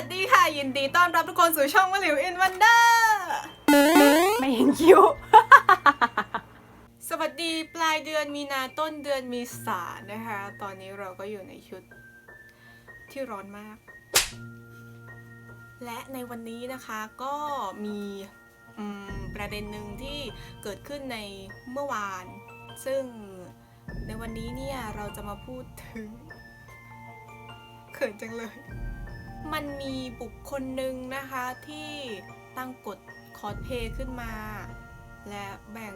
วัสดีค่ะ ยินดีต้อนรับทุกคนสู่ช่องมะหลิวอินวันเดอร์ไม่เห็นคิ้วสวัสดีปลายเดือนมีนาต้นเดือนมีสานะคะ ตอนนี้เราก็อยู่ในชุดที่ร้อนมาก และในวันนี้นะคะก็มีอืมประเด็นหนึ่งที่เกิดขึ้นในเมื่อวาน ซึ่งในวันนี้เนี่ยเราจะมาพูดถึง เขินจังเลย มันมีบุคคลหนึ่งนะคะที่ตั้งกฎคอสเพย์ขึ้นมา และแบ่ง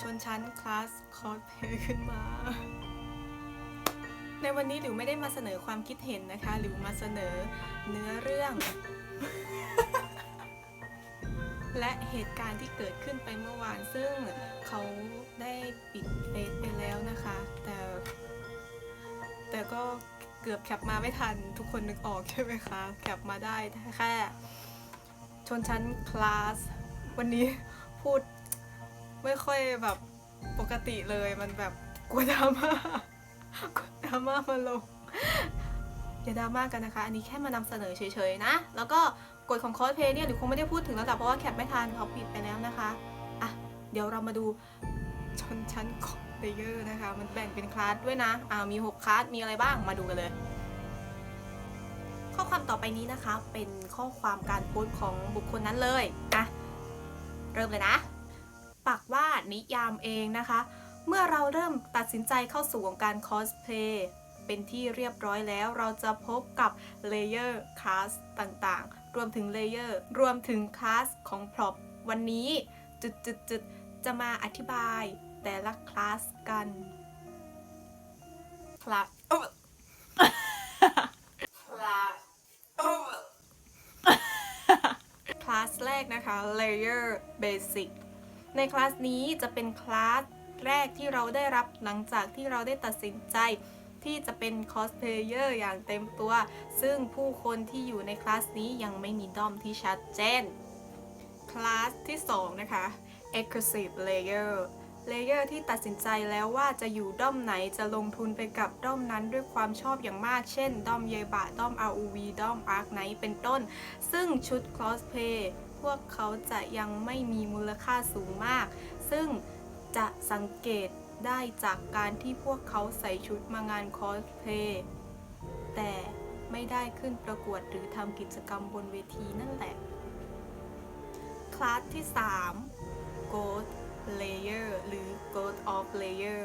ชนชั้นคลาสคอสเพย์ขึ้นมา ในวันนี้หลิวไม่ได้มาเสนอความคิดเห็นนะคะหลิวมาเสนอเนื้อเรื่อง และเหตุการณ์ที่เกิดขึ้นไปเมื่อวานซึ่งเขา เกือบแคปมาไม่ทันทุกคนนึกออกใช่ไหมคะแคปมาได้แค่ ชนชั้นคลาส วันนี้พูดไม่ค่อยแบบปกติเลยมันแบบกลัวดราม่ากลัวดราม่ามาลงอย่าดราม่ากันนะคะ อันนี้แค่มานำเสนอเฉยๆนะ แล้วก็กฎของคอสเพลย์เนี่ยหรือคงไม่ได้พูดถึงแล้วแต่เพราะว่าแคปไม่ทันเขาปิดไปแล้วนะคะอะเดี๋ยวเรามาดูชนชั้นของ เลเยอร์นะคะ มันแบ่งเป็นคลาสด้วยนะอ่ามี 6 คลาส มีอะไรบ้าง มาดูกันเลย ข้อความต่อไปนี้นะคะ เป็นข้อความการโพสต์ของบุคคลนั้นเลยนะเริ่มเลยนะ ปักว่านิยามเองนะคะ เมื่อเราเริ่มตัดสินใจเข้าสู่วงการคอสเพลย์เป็นที่เรียบร้อยแล้วเราจะพบกับเลเยอร์คลาสต่างๆ รวมถึงเลเยอร์รวมถึงคลาสของพร็อพวันนี้จุดๆๆจะมาอธิบาย แต่ละคลาสกัน คลาสคลาสคลาสแรกนะคะ Layer Basic ในคลาสนี้จะเป็นคลาสแรกที่เราได้รับหลังจากที่เราได้ตัดสินใจที่จะเป็นคอสเพลเยอร์อย่างเต็มตัว ซึ่งผู้คนที่อยู่ในคลาสนี้ยังไม่มีด้อมที่ชัดเจน คลาสที่ 2 นะคะ Exclusive Layer Layer ที่ตัดสินใจแล้วว่าจะอยู่ด้อมไหนจะลงทุนไปกับด้อมนั้นด้วยความชอบอย่างมาก เช่น ด้อมเยบะ ด้อม ROV ด้อม Arc Knight เป็นต้น ซึ่งชุด Cosplay พวกเขาจะยังไม่มีมูลค่าสูงมาก ซึ่งจะสังเกตได้จากการที่พวกเขาใส่ชุดมางานคอสเพลย์แต่ไม่ได้ขึ้นประกวดหรือทำกิจกรรมบนเวทีนั่นแหละ คลาสที่ 3 Gold Layer หรือ Gold of Layer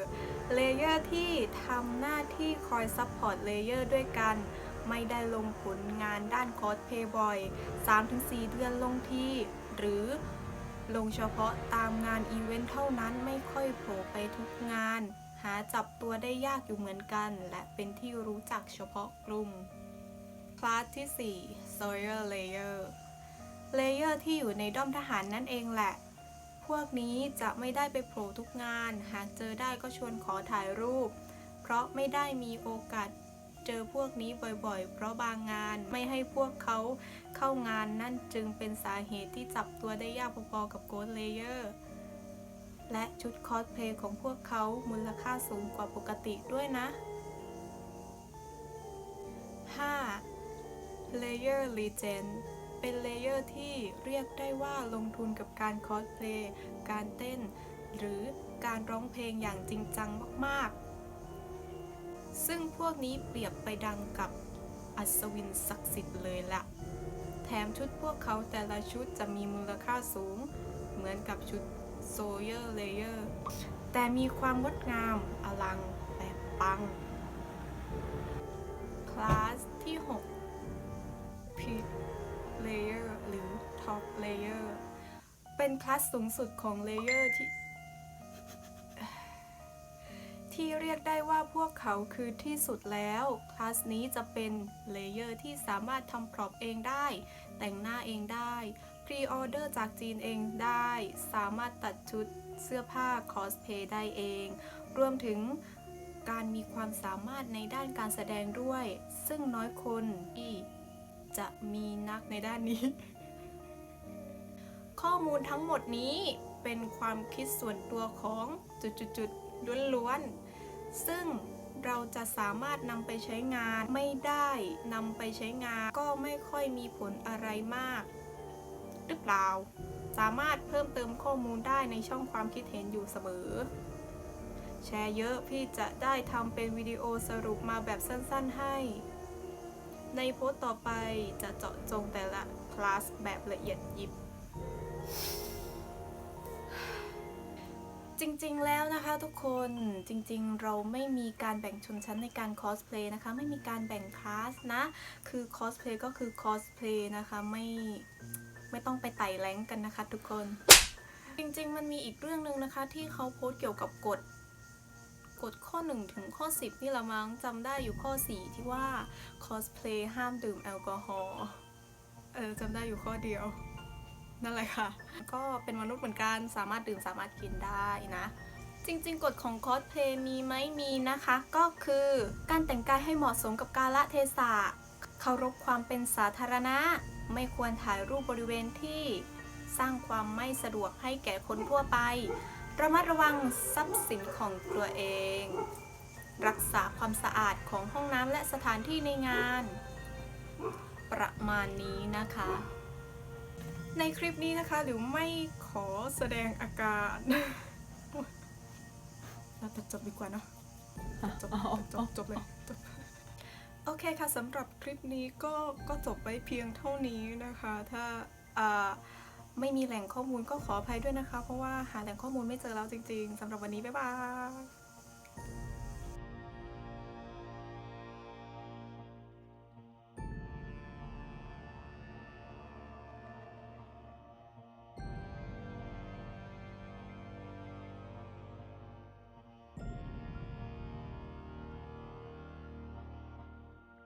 Layer ที่ทำหน้าที่คอยซัพพอร์ต Layer ด้วยกัน ไม่ได้ลงผลงานด้านคอสเพย์บ่อย 3-4 เดือนลงทีหรือลงเฉพาะตามงานอีเวนต์เท่านั้นไม่ค่อยโผล่ไปทุกงาน หาจับตัวได้ยากอยู่เหมือนกัน และเป็นที่รู้จักเฉพาะกลุ่ม คลาสที่ 4 Sawyer Layer เลเยอร์ที่อยู่ในด้อมทหารนั่นเองแหละ พวกนี้จะไม่ได้ไปโผล่ทุกงาน หากเจอได้ก็ชวนขอถ่ายรูป เพราะไม่ได้มีโอกาสเจอพวกนี้บ่อยๆ เพราะบางงานไม่ให้พวกเขาเข้างานนั่นจึงเป็นสาเหตุที่จับตัวได้ยากพอๆกับโกดเลเยอร์และชุดคอสเพลย์ของพวกเขามูลค่าสูงกว่าปกติด้วยนะ 5. Layer Legend เป็นเลเยอร์ที่เรียกได้ว่าลงทุนกับการคอสเพลย์การเต้น หรือการร้องเพลงอย่างจริงจังมากๆ ซึ่งพวกนี้เปรียบไปดังกับอัศวินศักดิ์สิทธิ์เลยละแถมชุดพวกเขาแต่ละชุดจะมีมูลค่าสูง เหมือนกับชุดโซเยอร์เลเยอร์ แต่มีความงดงามอลังแบบปัง คลาสที่ 6 Layer หรือ Top Layer เป็นคลาสสูงสุดของเลเยอร์ที่ ที่เรียกได้ว่าพวกเขาคือที่สุดแล้ว คลาสนี้จะเป็นเลเยอร์ที่สามารถทำพร็อพเองได้ แต่งหน้าเองได้พรีออเดอร์จากจีนเองได้ สามารถตัดชุดเสื้อผ้าคอสเพย์ได้เอง รวมถึงการมีความสามารถในด้านการแสดงด้วย ซึ่งน้อยคนที่ จะมีนักในด้านนี้ ข้อมูลทั้งหมดนี้เป็นความคิดส่วนตัวของจุดๆๆล้วนๆ ซึ่งเราจะสามารถนำไปใช้งานไม่ได้นำไปใช้งานก็ไม่ค่อยมีผลอะไรมาก หรือเปล่า สามารถเพิ่มเติมข้อมูลได้ในช่องความคิดเห็นอยู่เสมอ แชร์เยอะพี่จะได้ทำเป็นวิดีโอสรุปมาแบบสั้นๆให้ ในโพสต์ต่อไปจะเจาะจงแต่ละคลาสแบบละเอียดยิบ จริงๆแล้วนะคะทุกคนจริงๆ เราไม่มีการแบ่งชนชั้นในการคอสเพลย์นะคะ ไม่มีการแบ่งคลาสนะ คือคอสเพลย์ก็คือคอสเพลย์นะคะไม่ไม่ต้องไปไต่แรงกันนะคะทุกคน จริงๆ มันมีอีกเรื่องหนึ่งนะคะที่เขาโพสต์เกี่ยวกับกฎ กฎข้อ 1 ถึงข้อ 10 นี่ละมั้งจำได้อยู่ข้อ 4 ที่ว่าคอสเพลย์ห้ามดื่มแอลกอฮอล์เออจำได้อยู่ข้อเดียว นั่นแหละค่ะ ก็เป็นมนุษย์เหมือนกันสามารถดื่มสามารถกินได้นะ จริง ๆ กฎของคอสเพลย์มีไหมมีนะคะ ก็คือการแต่งกายให้เหมาะสมกับกาลเทศะเคารพความเป็นสาธารณะ ไม่ควรถ่ายรูปบริเวณที่สร้างความไม่สะดวกให้แก่คนทั่วไป ระมัดระวังทรัพย์สินของตัวเอง รักษาความสะอาดของห้องน้ำและสถานที่ในงาน ประมาณนี้นะคะ ในคลิปนี้นะคะหรือไม่ขอแสดงอาการเราตัดจบดีกว่าเนาะจบจบจบเลยจบโอเคค่ะสำหรับคลิปนี้ก็ก็จบไปเพียงเท่านี้นะคะ ถ้าอ่า ไม่มีแหล่งข้อมูลก็ขออภัยด้วยนะคะ เพราะว่าหาแหล่งข้อมูลไม่เจอแล้วจริง ๆสำหรับวันนี้บ๊ายบาย